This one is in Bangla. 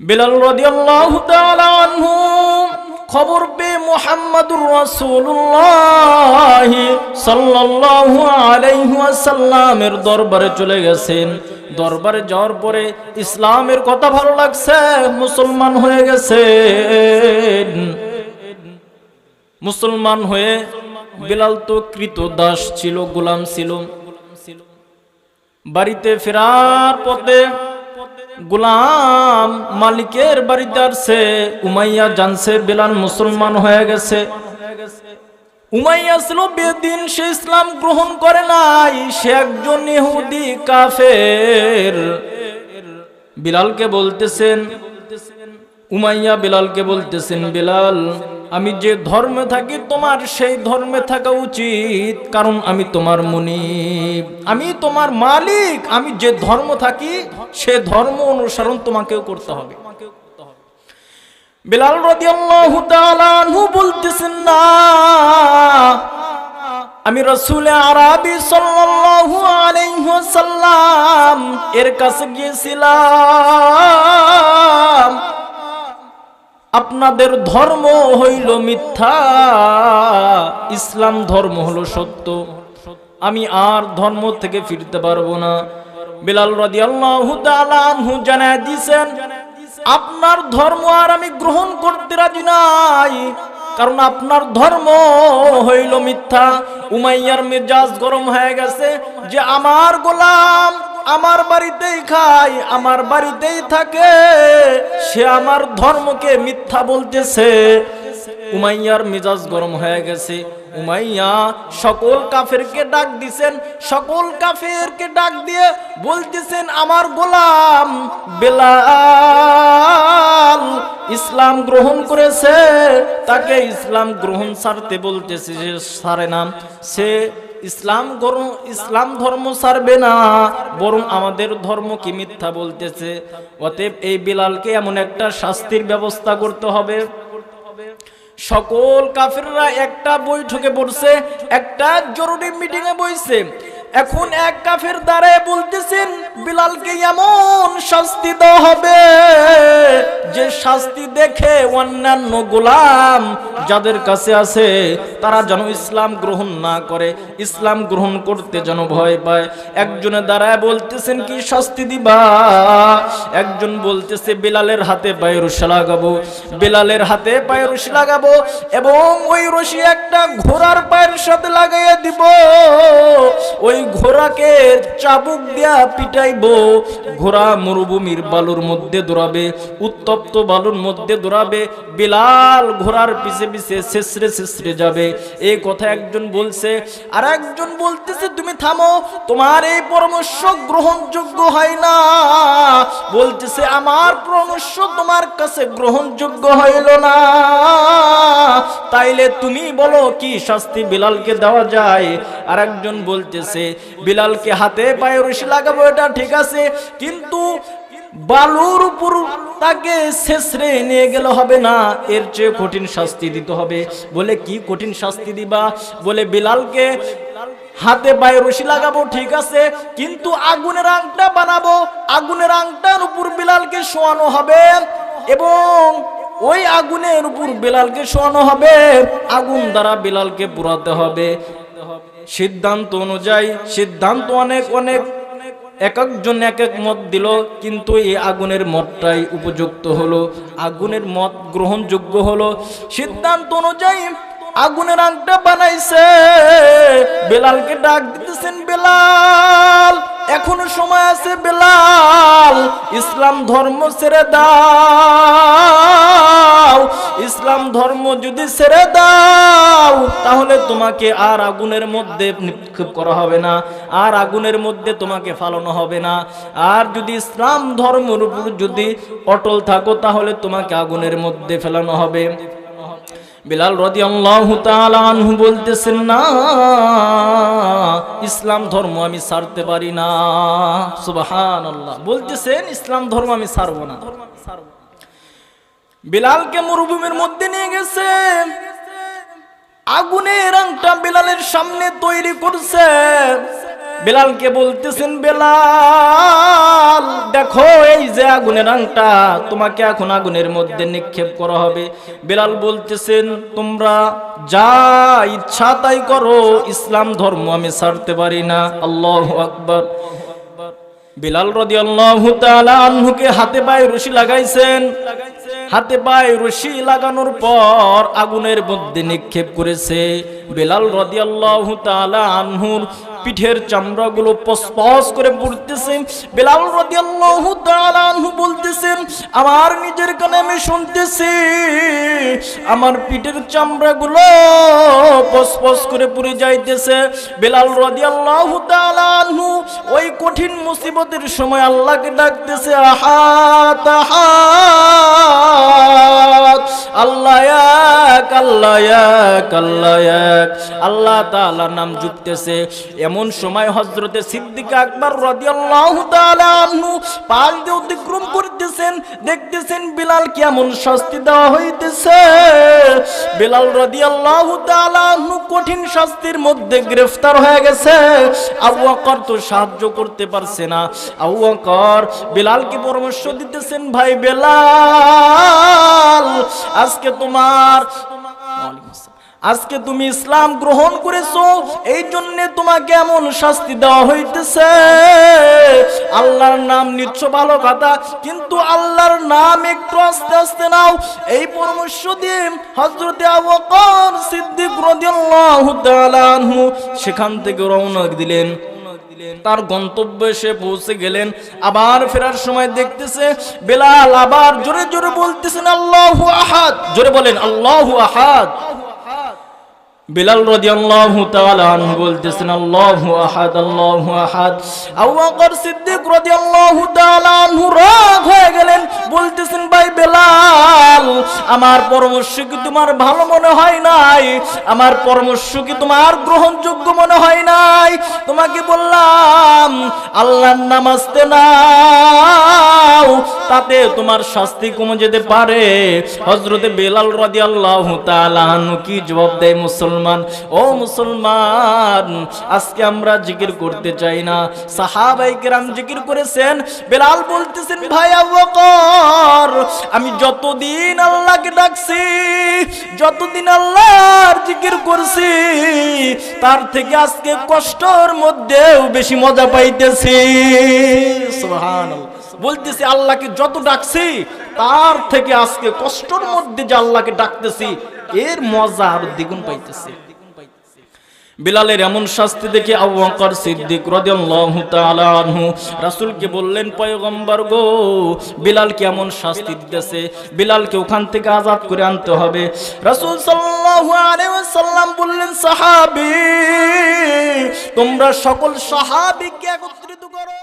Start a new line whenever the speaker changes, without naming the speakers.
বিলাল রাদিয়াল্লাহু তাআলা আনহু, খবর পেয়ে মুহাম্মাদুর সাল্লাল্লাহু আলাইহি ওয়াসাল্লামের দরবারে চলে গেছেন। দরবারে যাওয়ার পরে ইসলামের কথা ভালো লাগছে, মুসলমান হয়ে গেছেন। মুসলমান হয়ে বিলাল তো কৃত দাস ছিল, গোলাম ছিল। বাড়িতে ফেরার পথে গোলাম মালিকের বাড়িতে আসছে, উমাইয়া জানছে বিলাল মুসলমান হয়ে গেছে। উমাইয়া ছিল বেদিন সে ইসলাম গ্রহণ করে নাই, সে একজন ইহুদি কাফের। বিলালকে বলতেছেন, উমাইয়া বিলালকে বলতেছেন, বিলাল আমি যে ধর্মে থাকি, তোমার সেই ধর্মে থাকা উচিত। কারণ আমি তোমার মুনি আমি তোমার মালিক। আমি যে ধর্ম থাকি, সে ধর্ম অনুসরণ তোমাকেও করতে হবে। বিলাল রাদিয়াল্লাহু তাআলা আনহু বলতেছেন, না, আমি রসুল আরবি সাল্লাল্লাহু আলাইহি ওয়াসাল্লাম এর কাছে গিয়েছিলাম। আপনাদের ধর্ম হইল মিথ্যা, ইসলাম ধর্ম হলো সত্য। আমি আর ধর্ম থেকে ফিরতে পারব না। বিলাল তাআলা আনহু জানায় দিয়েছেন আপনার ধর্ম আর আমি গ্রহণ করতে রাজি নাই, কারণ আপনার ধর্ম হইল মিথ্যা। উমাইয়ার মেজাজ গরম হয়ে গেছে যে, আমার গোলাম আমার বাড়িতেই খায়, আমার বাড়িতেই থাকে। সে আমার ধর্মকে মিথ্যা বলতেছে। উমাইয়ার মেজাজ গরম হয়ে গেছে। উমাইয়া সকল কাফেরকে ডাক দিছেন, সকল কাফেরকে ডাক দিয়ে বলতেছেন, আমার গোলাম বেলাল ইসলাম গ্রহণ করেছে। তাকে ইসলাম গ্রহণ ছাড়তে বলতেছে যে সারে নাম সে ইসলাম ইসলাম ধর্ম সারবে না, বরং আমাদের ধর্ম কি মিথ্যা বলতেছে। অতএব এই বিলালকে এমন একটা শাস্তির ব্যবস্থা করতে হবে। সকল কাফেররা একটা বৈঠকে বসে, একটা জরুরি মিটিং এ বইছে এখন এক কাফের দ্বারায় বলতেছেন, বিলালকে এমন শাস্তি দেওয়া হবে যে শাস্তি দেখে অন্যান্য গোলাম যাদের কাছে আছে, তারা যেন ইসলাম গ্রহণ না করে, ইসলাম গ্রহণ করতে যেন ভয় পায়। একজনে দাঁড়ায় বলতেছেন, কি শাস্তি দিবা? একজন বলতেছে, বিলালের হাতে পায়ে রশি লাগাবো। বিলালের হাতে পায়ে রশি লাগাবো এবং ওই রশি একটা ঘোড়ার পায়ের সাথে লাগাইয়া দিব। ওই ঘোড়াকে চাবুক দিয়া পিটাইবো। ঘোড়া মরুভূমির বালুর মধ্যে দৌড়াবে, উত্তপ্ত বালুর মধ্যে দৌড়াবে, বিলাল ঘোড়ার পিছে পিছে শেষরে শেষরে যাবে। এই কথা একজন বলছে আর একজন বলতেছে, তুমি থামো, তোমার এই পরামর্শ গ্রহণযোগ্য হয় না। বলতেছে, আমার পরামর্শ তোমার কাছে গ্রহণযোগ্য হইল না। তাইলে তুমি বলো, কি শাস্তি বিলালকে দেওয়া যায়? আর একজন বলতেছে বিলালকে হাতে পায়ে রশি লাগাবো, এটা ঠিক আছে। কিন্তু বালুর উপর তাকে শেষরে নিয়ে গেলে হবে না, এর চেয়ে কঠিন শাস্তি দিতে হবে। বলে কি কঠিন শাস্তি দিবা? বলে বিলালকে হাতে পায়ে রশি লাগাবো, ঠিক আছে, কিন্তু আগুনের আংটা বানাবো, আগুনের আংটার উপর বিলালকে শোয়ানো হবে এবং ওই আগুনের উপর বিলালকে শোয়ানো হবে, আগুন দ্বারা বিলালকে পুরাতে হবে। সিদ্ধান্ত অনুযায়ী, সিদ্ধান্ত অনেক অনেক। এক একজন এক এক মত দিল, কিন্তু এই আগুনের মতটাই উপযুক্ত হলো। আগুনের মত গ্রহণযোগ্য হলো। সিদ্ধান্ত অনুযায়ী আগুনের আংটা বানাইছে। বেলালকে ডাক দিতেছেন বেলাল। এখনও সময় আছে বেলাল, ইসলাম ধর্ম ছেড়ে দাও। ইসলাম ধর্ম যদি ছেড়ে দাও, তাহলে তোমাকে আর আগুনের মধ্যে নিক্ষেপ করা হবে না, আর আগুনের মধ্যে তোমাকে ফালানো হবে না। আর যদি ইসলাম ধর্মের উপর যদি অটল থাকো, তাহলে তোমাকে আগুনের মধ্যে ফেলানো হবে। বিলাল রদি তাআলা আনহু বলতেছেন, না, ইসলাম ধর্ম আমি সারতে পারি না। সুবহানাল্লাহ। বলতেছেন, ইসলাম ধর্ম আমি ছাড়বো না। বিলালকে মরুভূমির মধ্যে নিয়ে গেছে। আগুনের আংটা বিলালের সামনে তৈরি করছে। বেলালকে বলতেছেন, বেলাল, দেখো এই যে আগুনের আংটা, তোমাকে এখন আগুনের মধ্যে নিক্ষেপ করা হবে। বেলাল বলতেছেন, তোমরা যা ইচ্ছা তাই করো, ইসলাম ধর্ম আমি ছাড়তে পারি না। আল্লাহ আকবর। বিলাল রাদিয়াল্লাহু তাআলা আনহুকে হাতে পায়ে রশি লাগাইছেন। হাতে পায়ে রশি লাগানোর পর আগুনের মধ্যে নিক্ষেপ করেছে। বেলাল রাদিয়াল্লাহু তাআলা আনহুর পিঠের চামড়াগুলো পসপস করে পড়তেছে বেলাল রাদিয়াল্লাহু তাআলা আনহু বলতেছেন আমার নিজের কানে আমি শুনতেছি, আমার পিঠের চামড়াগুলো পসপস করে পুড়ে যাইতেছে। বেলাল রাদিয়াল্লাহু তাআলা আনহু ওই কঠিন মুসিবতের সময় আল্লাহকে ডাকতেছে, আহাত আহাত, আল্লাহ এক আল্লাহ এক আল্লাহ এক। আল্লাহ তাআলার নাম জুপতেছে এমন সময় হযরতে সিদ্দিক আকবর রাদিয়াল্লাহু তাআলা আনহু পাশ দিয়ে অতিক্রম করতেছেন, দেখতেছেন বিলাল কেমন শাস্তি দেওয়া হইতেছে। বিলাল রাদিয়াল্লাহু তাআলা আনহু কঠিন শাস্তির মধ্যে গ্রেফতার হয়ে গেছে। আবু বকর তো সাহায্য করতে পারছে না। আবু বকর বিলালকে পরামর্শ দিতেছেন, ভাই বেলাল, আজকে তোমার আজকে তুমি ইসলাম গ্রহণ করেছ, এই জন্য তোমাকে এমন শাস্তি দেওয়া হইতেছে। আল্লাহর নাম নিচ্ছ ভালো কথা, কিন্তু আল্লাহর নাম একটু আস্তে আস্তে নাও। এই পরামর্শ দিয়ে হজরতে বকর সিদ্দিক সেখান থেকে রওনা দিলেন। তার গন্তব্যে সে পৌঁছে গেলেন। আবার ফেরার সময় দেখতেছে বেলাল আবার জোরে জোরে বলতেছেন, আল্লাহু আহাদ। জোরে বলেন, আল্লাহু আহাদ। বিলাল রাদিয়াল্লাহু তাআলা আনহু বলতেছেন, আল্লাহু আহাদ আল্লাহু আহাদ। আবু বকর সিদ্দিক রাদিয়াল্লাহু তাআলা আনহু রাগ হয়ে গেলেন, বলতেছেন, ভাই বেলাল, আমার পরামর্শ কি তোমার ভালো মনে হয় নাই? আমার পরামর্শ কি তোমার গ্রহণযোগ্য মনে হয় নাই? তোমাকে বললাম আল্লাহর নাম আসতে নাও, তাতে তোমার শাস্তি কমে যেতে পারে। হজরতে বেলাল তাআলা আনহু কি জবাব দেয় মুসলমান? ও মুসলমান, আজকে আমরা জিকির করতে চাই না। সাহাবাই কেরাম জিকির করেছেন। বেলাল বলতেছেন, ভাই আবু বকর আমি যতদিন আল্লাহকে ডাকছি, যতদিন আল্লাহর জিকির করছি, তার থেকে আজকে কষ্টর মধ্যেও বেশি মজা পাইতেছি। সুবহানাল্লাহ। বলতেছি, আল্লাহকে যত ডাকছি, তার থেকে আজকে কষ্টর মধ্যে যে আল্লাহকে ডাকতেছি, এর মজা আর দ্বিগুণ পাইতেছি। বিলালের এমন শাস্তি দেখে আবুকর সিদ্দিক রাদিয়াল্লাহু তাআলা আনহু রাসূলকে বললেন, পয়গম্বর গো বিলাল কেমন শাস্তি দিতেছে, বিলালকে ওখান থেকে আজাদ করে আনতে হবে। রাসূল সাল্লাল্লাহু আলাইহি ওয়াসাল্লাম বললেন, সাহাবী, তোমরা সকল সাহাবীকে একত্রিত করো।